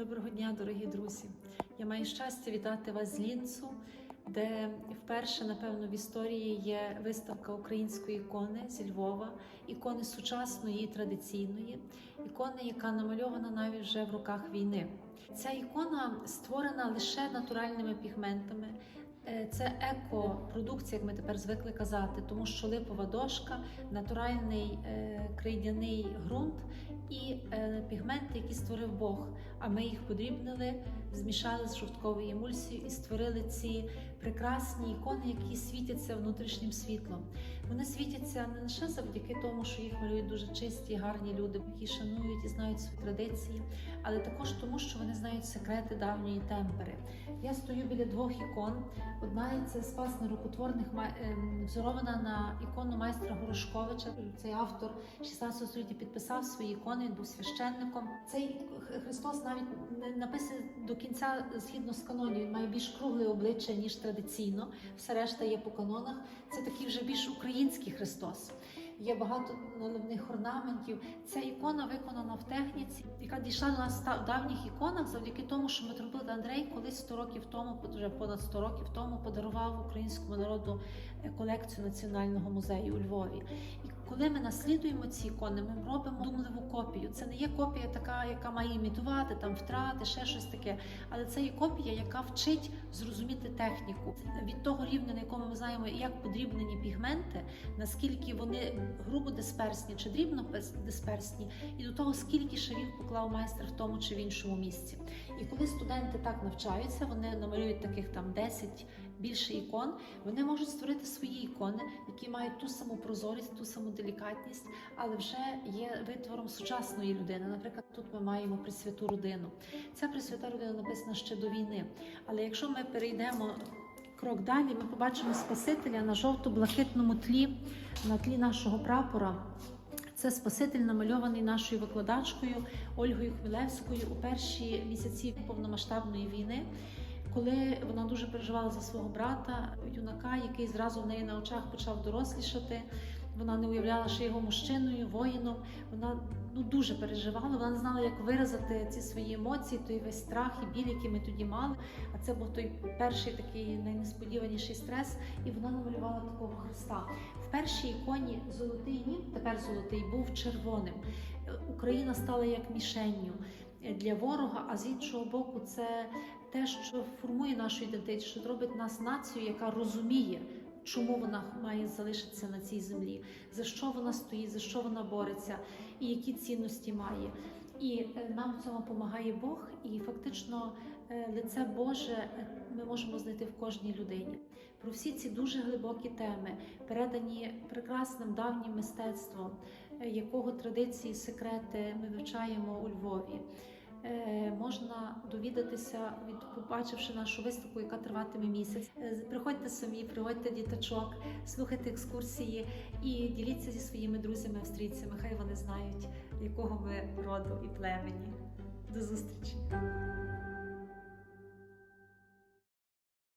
Доброго дня, дорогі друзі! Я маю щастя вітати вас з Лінцу, де вперше, напевно, в історії є виставка української ікони зі Львова, ікони сучасної і традиційної, ікони, яка намальована навіть вже в роках війни. Ця ікона створена лише натуральними пігментами. Це еко-продукція, як ми тепер звикли казати, тому що липова дошка, натуральний е, крейдяний ґрунт і е, пігменти, які створив Бог. А ми їх подрібнили, змішали з жовтковою емульсією і створили ці прекрасні ікони, які світяться внутрішнім світлом. Вони світяться не лише завдяки тому, що їх малюють дуже чисті, гарні люди, які шанують і знають свої традиції, але також тому, що вони знають секрети давньої темпери. Я стою біля двох ікон. Одна це спас нерукотворних май- ем, взорована на ікону майстра Горошковича. Цей автор 16 століття підписав свої ікони, він був священником. Цей Христос навіть не написаний до кінця згідно з канонів. Він має більш кругле обличчя ніж традиційно. Все решта є по канонах. Це такий вже більш український Христос. Є багато наливних орнаментів. Ця ікона виконана в техніці, яка дійшла до нас в давніх іконах завдяки тому, що митрополит Андрей колись 100 років тому, вже понад 100 років тому, подарував українському народу е, колекцію національного музею у Львові. І коли ми наслідуємо ці ікони, ми робимо думливу копію. Це не є копія така, яка має імітувати там втрати, ще щось таке. Але це є копія, яка вчить зрозуміти техніку від того рівня, на якому ми знаємо, як подрібнені пігменти, наскільки вони грубо дисперсні чи дрібно дисперсні, і до того, скільки шарів поклав майстер в тому чи в іншому місці. І коли студенти так навчаються, вони намалюють таких там 10 більше ікон, вони можуть створити свої ікони, які мають ту саму прозорість, ту саму делікатність, але вже є витвором сучасної людини. Наприклад, тут ми маємо Пресвяту родину. Ця Пресвята родина написана ще до війни. Але якщо ми перейдемо крок далі, ми побачимо Спасителя на жовто-блакитному тлі, на тлі нашого прапора. Це Спаситель намальований нашою викладачкою Ольгою Хмелевською у перші місяці повномасштабної війни, коли вона дуже переживала за свого брата, юнака, який зразу в неї на очах почав дорослішати. Вона не уявляла, що його мужчиною, воїном. Вона ну дуже переживала. Вона не знала, як виразити ці свої емоції, той весь страх і біль, який ми тоді мали. А це був той перший такий найнесподіваніший стрес. І вона намалювала такого Христа. В першій іконі золотий нім, тепер золотий, був червоним. Україна стала як мішенню для ворога. А з іншого боку, це те, що формує нашу ідентичність, що робить нас націю, яка розуміє. Чому вона має залишитися на цій землі, за що вона стоїть, за що вона бореться, і які цінності має. І е, нам в цьому допомагає Бог, і фактично е, лице Боже е, ми можемо знайти в кожній людині. Про всі ці дуже глибокі теми, передані прекрасним давнім мистецтвом, якого традиції, секрети ми вивчаємо у Львові. Можна довідатися від побачивши нашу виставку, яка триватиме місяць. Е, Приходьте самі, приводьте діточок, слухайте екскурсії і діліться зі своїми друзями австрійцями. Хай вони знають, якого ми роду і племені. До зустрічі!